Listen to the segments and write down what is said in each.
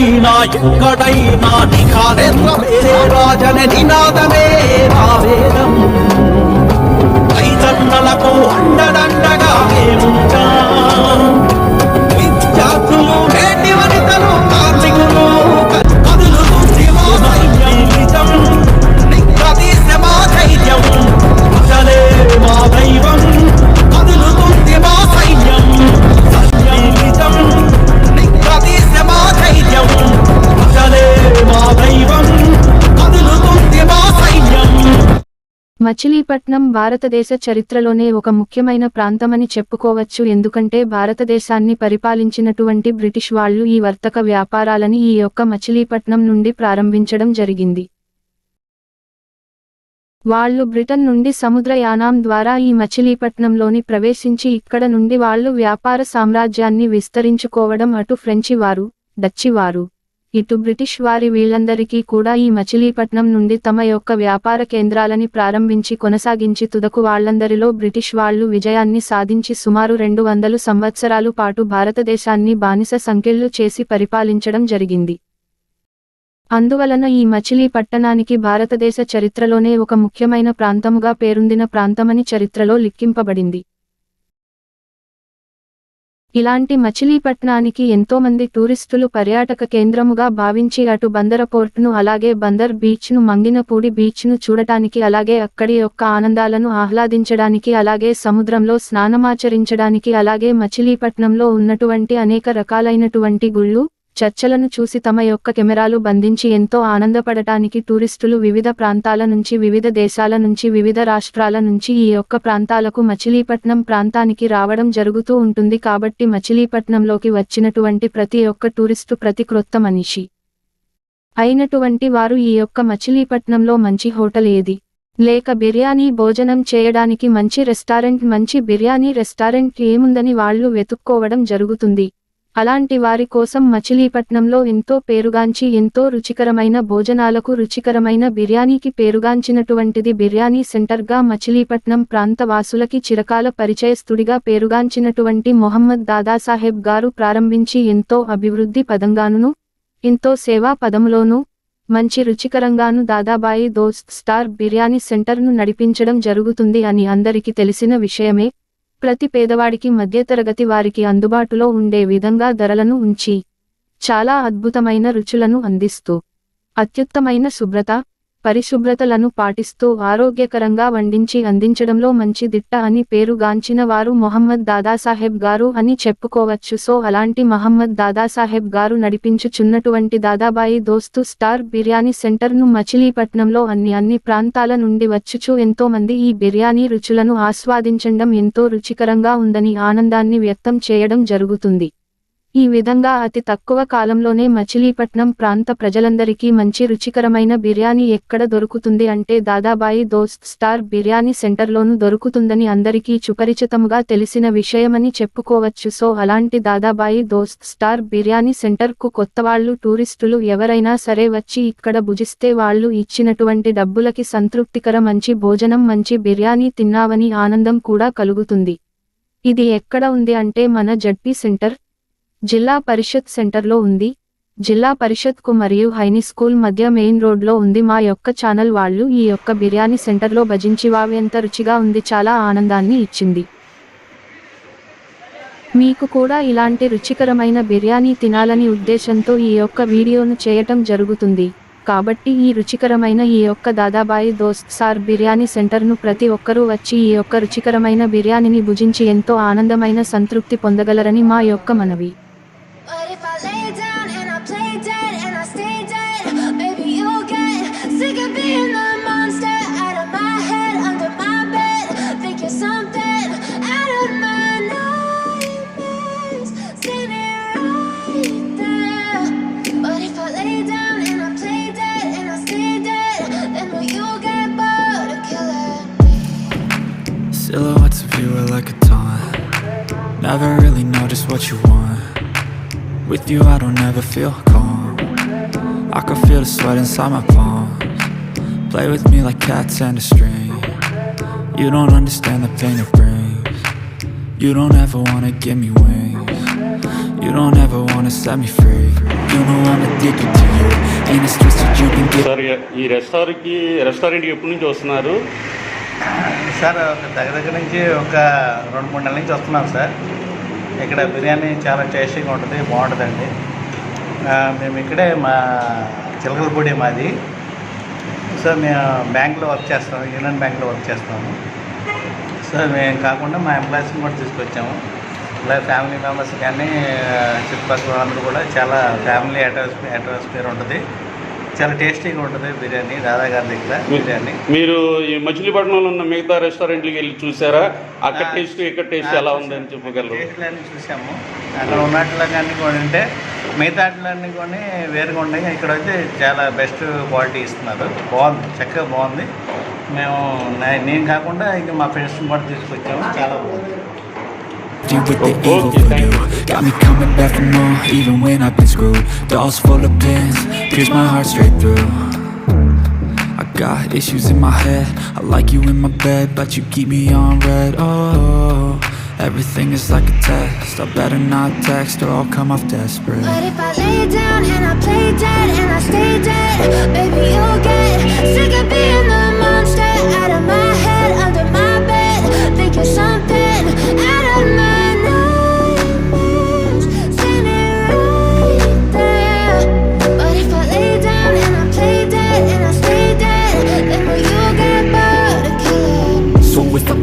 ఎప్పుడైనా ఎక్కడైనా నిఖారెంద్రమే రాజన నినాదమే రావేదం ఐదన్నలకు అండదండగా మేముంటాం. మచిలీపట్నం భారతదేశ చరిత్రలోనే ఒక ముఖ్యమైన ప్రాంతమని చెప్పుకోవచ్చు. ఎందుకంటే భారతదేశాన్ని పరిపాలించినటువంటి బ్రిటిష్ వాళ్ళు ఈ వర్తక వ్యాపారాలని ఈ యొక్క మచిలీపట్నం నుండి ప్రారంభించడం జరిగింది. వాళ్ళు బ్రిటన్ నుండి సముద్రయానం ద్వారా ఈ మచిలీపట్నంలోని ప్రవేశించి ఇక్కడ నుండి వాళ్ళు వ్యాపార సామ్రాజ్యాన్ని విస్తరించుకోవడం అటు ఫ్రెంచి వారు డచ్చి వారు ఇటు బ్రిటిష్ వారి వీళ్ళందరికీ కూడా ఈ మచిలీపట్నం నుండి తమ యొక్క వ్యాపార కేంద్రాలని ప్రారంభించి కొనసాగించి తుదకు వాళ్ళందరిలో బ్రిటిష్ వాళ్ళు విజయాన్ని సాధించి సుమారు రెండు వందలు సంవత్సరాలు పాటు భారతదేశాన్ని బానిస సంఖ్యలు చేసి పరిపాలించడం జరిగింది. అందువలన ఈ మచిలీ పట్టణానికి భారతదేశ చరిత్రలోనే ఒక ముఖ్యమైన ప్రాంతముగా పేరొందిన ప్రాంతమని చరిత్రలో లిక్కింపబడింది ఇలాంటి మచిలీపట్నానికి ఎంతోమంది టూరిస్టులు పర్యాటక కేంద్రముగా భావించి అటు బందరపోర్టును అలాగే బందర్ బీచ్ను మంగినపూడి బీచ్ను చూడటానికి అలాగే అక్కడి యొక్క ఆనందాలను ఆహ్లాదించడానికి అలాగే సముద్రంలో స్నానమాచరించడానికి అలాగే మచిలీపట్నంలో ఉన్నటువంటి అనేక రకాలైనటువంటి గుళ్ళు చర్చలను చూసి తమ యొక్క కెమెరాలు బంధించి ఎంతో ఆనందపడటానికి టూరిస్టులు వివిధ ప్రాంతాల నుంచి వివిధ దేశాల నుంచి వివిధ రాష్ట్రాల నుంచి ఈ యొక్క ప్రాంతాలకు మచిలీపట్నం ప్రాంతానికి రావడం జరుగుతూ ఉంటుంది కాబట్టి మచిలీపట్నంలోకి వచ్చినటువంటి ప్రతి ఒక్క టూరిస్టు ప్రతి క్రొత్త మనిషి అయినటువంటి వారు ఈ యొక్క మచిలీపట్నంలో మంచి హోటల్ ఏది? లేక బిర్యానీ భోజనం చేయడానికి మంచి రెస్టారెంట్ మంచి బిర్యానీ రెస్టారెంట్ ఏముందని వాళ్ళు వెతుక్కోవడం జరుగుతుంది. అలాంటి వారి కోసం మచిలీపట్నంలో ఎంతో పేరుగాంచి ఎంతో రుచికరమైన భోజనాలకు రుచికరమైన బిర్యానీకి పేరుగాంచినటువంటిది బిర్యానీ సెంటర్గా మచిలీపట్నం ప్రాంత వాసులకి చిరకాల పరిచయస్తుడిగా పేరుగాంచినటువంటి మొహమ్మద్ దాదాసాహెబ్ గారు ప్రారంభించి ఎంతో అభివృద్ధి పదంగానును ఎంతో సేవా పదంలోనూ మంచి రుచికరంగాను దాదాబాయి దోస్త్ స్టార్ బిర్యానీ సెంటర్ను నడిపించడం జరుగుతుంది అని అందరికీ తెలిసిన విషయమే. ప్రతి పేదవాడికి మధ్యతరగతి వారికి అందుబాటులో ఉండే విధంగా ధరలను ఉంచి చాలా అద్భుతమైన రుచులను అందిస్తూ అత్యుత్తమైన శుభ్రత పరిశుభ్రతలను పాటిస్తూ ఆరోగ్యకరంగా వండించి అందించడంలో మంచి దిట్ట అని పేరుగాంచిన వారు మొహమ్మద్ దాదాసాహెబ్ గారు అని చెప్పుకోవచ్చు. సో అలాంటి మహమ్మద్ దాదాసాహెబ్ గారు నడిపించుచున్నటువంటి దాదాబాయి దోస్తు స్టార్ బిర్యానీ సెంటర్ను మచిలీపట్నంలో అన్ని అన్ని ప్రాంతాల నుండి వచ్చుచు ఎంతో మంది ఈ బిర్యానీ రుచులను ఆస్వాదించడం ఎంతో రుచికరంగా ఉందని ఆనందాన్ని వ్యక్తం చేయడం జరుగుతుంది. ఈ విధంగా అతి తక్కువ కాలంలోనే మచిలీపట్నం ప్రాంత ప్రజలందరికీ మంచి రుచికరమైన బిర్యానీ ఎక్కడ దొరుకుతుంది అంటే దాదాబాయి దోస్త్ స్టార్ బిర్యానీ సెంటర్లోనూ దొరుకుతుందని అందరికీ సుపరిచితముగా తెలిసిన విషయమని చెప్పుకోవచ్చు. సో అలాంటి దాదాబాయి దోస్త్ స్టార్ బిర్యానీ సెంటర్కు కొత్తవాళ్ళు టూరిస్టులు ఎవరైనా సరే వచ్చి ఇక్కడ భుజిస్తే వాళ్ళు ఇచ్చినటువంటి డబ్బులకి సంతృప్తికర మంచి భోజనం మంచి బిర్యానీ తిన్నావని ఆనందం కూడా కలుగుతుంది. ఇది ఎక్కడ ఉంది అంటే మన జడ్పీ సెంటర్. జిల్లా పరిషత్ సెంటర్లో ఉంది. జిల్లా పరిషత్కు మరియు హైని స్కూల్ మధ్య మెయిన్ రోడ్లో ఉంది. మా యొక్క ఛానల్ వాళ్ళు ఈ యొక్క బిర్యానీ సెంటర్లో భజించి వావి ఎంత రుచిగా ఉంది. చాలా ఆనందాన్ని ఇచ్చింది. మీకు కూడా ఇలాంటి రుచికరమైన బిర్యానీ తినాలని ఉద్దేశంతో ఈ యొక్క వీడియోను చేయటం జరుగుతుంది. కాబట్టి ఈ రుచికరమైన ఈ యొక్క దాదాబాయి దోస్త్ సార్ బిర్యానీ సెంటర్ను ప్రతి ఒక్కరూ వచ్చి ఈ యొక్క రుచికరమైన బిర్యానీని భుజించి ఎంతో ఆనందమైన సంతృప్తి పొందగలరని మా యొక్క మనవి. Never really know just what you want. With you, I don't ever feel calm. I can feel the sweat inside my palms. Play with me like cats and a string. You don't understand the pain it brings. You don't ever wanna give me wings. You don't ever wanna set me free. You know I'm addicted to you, and it's twisted you can get. Sir ఈ రెస్టారెంట్కి రెస్టారెంట్కి ఎప్పటి నుంచి వస్తున్నారు sir ఒక దగ్గర దగ్గర నుంచి ఒక రెండు మూడు నెలల నుంచి వస్తున్నాం సార్ ఇక్కడ బిర్యానీ చాలా టేస్టీగా ఉంటుంది బాగుంటుందండి. మేము ఇక్కడే మా చిలకలపూడి మాది. సో మేము బ్యాంక్లో వర్క్ చేస్తాము యూనియన్ బ్యాంక్లో వర్క్ చేస్తాము సో మేము కాకుండా మా ఎంప్లాయీస్ని కూడా తీసుకొచ్చాము. ఇలా ఫ్యామిలీ మెంబర్స్ కానీ చుట్టుపక్కల వాళ్ళందరూ కూడా చాలా ఫ్యామిలీ అట్మాస్ఫియర్ అట్మాస్ఫియర్ ఉంటుంది. చాలా టేస్టీగా ఉంటుంది బిర్యానీ దాదా గారి దగ్గర బిర్యానీ. మీరు ఈ మచిలీపట్నంలో ఉన్న మిగతా రెస్టారెంట్లకి వెళ్ళి చూసారా? అక్కడ టేస్ట్ ఇక్కడ టేస్ట్ ఎలా ఉందని చెప్పగలరు? టేస్ట్లన్నీ చూసాము. అక్కడ ఉన్నట్లన్నీ కూడా ఉంటే మిగతా అట్లన్నీ కొన్ని వేరుగా ఉన్నాయి. ఇక్కడ వచ్చి చాలా బెస్ట్ క్వాలిటీ ఇస్తున్నారు. బాగుంది చక్కగా బాగుంది. మేము నేను కాకుండా ఇంకా మా ఫ్రెండ్స్ని కూడా తీసుకొచ్చాము. చాలా బాగుంది. You with the evil voodoo Got me coming back for more Even when I've been screwed. Dolls full of pins Pierce my heart straight through. I got issues in my head. I like you in my bed But you keep me on red. Oh Everything is like a test. I better not text Or I'll come off desperate. But if I lay down and I play dead and I stay dead, baby, you'll get sick of being the monster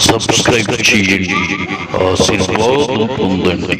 subscribe ചെയ്യും